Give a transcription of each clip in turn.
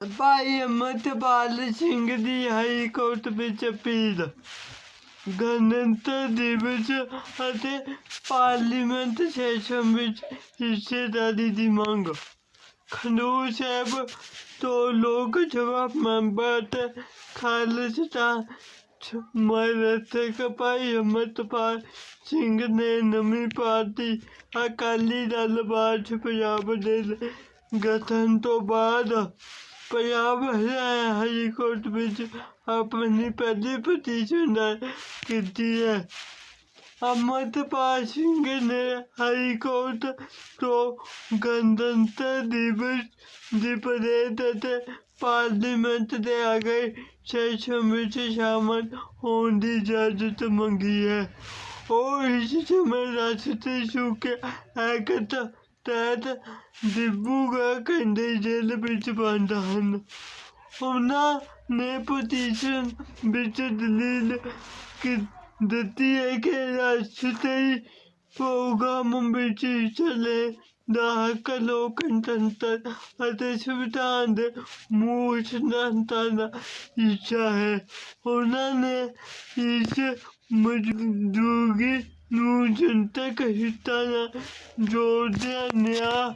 ਭਾਈ ਅਮਰਪਾਲ ਸਿੰਘ ਦੀ high court ਵਿੱਚ appeal. ਗਣਤੰਤਰ ਦਿਵਸ ਅਤੇ ਪਾਰਲੀਮੈਂਟ ਸੈਸ਼ਨ ਵਿੱਚ ਹਿੱਸੇਦਾਰੀ ਦੀ ਮੰਗ। ਖਡੂਰ ਸਾਹਿਬ ਤੋਂ ਲੋਕ ਸਭਾ ਮੈਂਬਰ ਅਤੇ ਖਾਲਸਾ ਸਮਰਥਕ ਭਾਈ ਅਮਰਪਾਲ ਸਿੰਘ ਨੇ ਨਵੀਂ ਪਾਰਟੀ ਅਕਾਲੀ ਦਲ ਬਾਅਦ ਪੰਜਾਬ ਦੇ ਗਠਨ ਤੋਂ ਬਾਅਦ ਪੰਜਾਬ ਹਰਿਆਣਾ ਹਾਈ ਕੋਰਟ ਵਿੱਚ ਆਪਣੀ ਪਹਿਲੀ ਪਟੀਸ਼ਨ ਦਾਇਰ ਕੀਤੀ ਹੈ। ਅਮਰਪਾਲ ਸਿੰਘ ਨੇ ਹਾਈ ਕੋਰਟ ਤੋਂ ਗਣਤੰਤਰ ਦਿਵਸ ਦੀ ਪਰੇਡ ਅਤੇ ਪਾਰਲੀਮੈਂਟ ਦੇ ਅਗਲੇ ਸੈਸ਼ਨ ਵਿੱਚ ਸ਼ਾਮਲ ਹੋਣ ਦੀ ਇਜਾਜ਼ਤ ਮੰਗੀ ਹੈ। ਉਹ ਇਸ ਸਮੇਂ ਰਾਸ਼ਟਰੀ ਸੁਰੱਖਿਆ ਐਕਟ ਤਹਿਤ ਡਿਬੂਗੜ੍ਹ ਕੇਂਦਰੀ ਜੇਲ੍ਹ ਵਿੱਚ ਬੰਦ ਹਨ। ਉਹਨਾਂ ਨੇ ਪਟੀਸ਼ਨ ਵਿੱਚ ਦਲੀਲ ਕਿ ਦਿੱਤੀ ਹੈ ਕਿ ਰਾਸ਼ਟਰੀ ਪ੍ਰੋਗਰਾਮ ਵਿੱਚ ਹਿੱਸਾ ਲੈਣ ਦਾ ਹੱਕ ਲੋਕਤੰਤਰ ਅਤੇ ਸੰਵਿਧਾਨ ਦੇ ਮੂਲ ਸਿਧਾਂਤਾਂ ਦਾ ਹਿੱਸਾ ਹੈ ਉਹਨਾਂ ਨੇ ਇਸ ਮੌਜੂਦਗੀ ਨੂੰ ਜਨਤਕ ਹਿੱਤਾਂ ਨਾਲ ਜੋੜਦਿਆਂ ਨਿਆਂ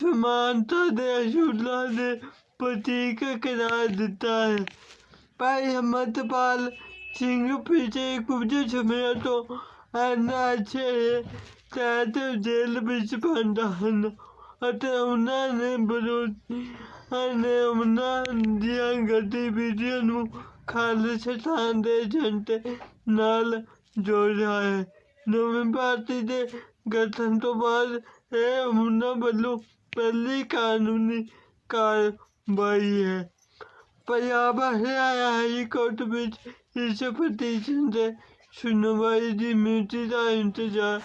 ਸਮਾਨਤਾ ਦੇ ਅਸੂਲਾਂ ਦੇ ਪ੍ਰਤੀਕ ਕਰਾਰ ਦਿੱਤਾ ਹੈ ਭਾਈ ਅਮਰਪਾਲ ਸਿੰਘ ਪਿਛੇ ਕੁਝ ਸਮੇਂ ਤੋਂ ਐਨਐਚਏ ਤਹਿਤ ਜੇਲ੍ਹ ਵਿੱਚ ਬੰਦ ਹਨ ਅਤੇ ਉਹਨਾਂ ਨੇ ਵਿਰੋਧੀਆਂ ਨੇ ਉਹਨਾਂ ਦੀਆਂ ਗਤੀਵਿਧੀਆਂ ਨੂੰ ਖਾਲਿਸਤਾਨ ਦੇ ਏਜੰਟ ਨਾਲ ਜੋੜਿਆ ਹੈ। ਨਵੀਂ ਪਾਰਟੀ ਦੇ ਗਠਨ ਤੋਂ ਬਾਅਦ ਇਹ ਉਹਨਾਂ ਵੱਲੋਂ ਪਹਿਲੀ ਕਾਨੂੰਨੀ ਕਾਰਵਾਈ ਹੈ। ਪੰਜਾਬ ਹਰਿਆਣਾ ਹਾਈ ਕੋਰਟ ਵਿੱਚ ਇਸ ਪਟੀਸ਼ਨ ਦੇ ਸੁਣਵਾਈ ਦੀ ਮਿਤੀ ਦਾ ਇੰਤਜ਼ਾਰ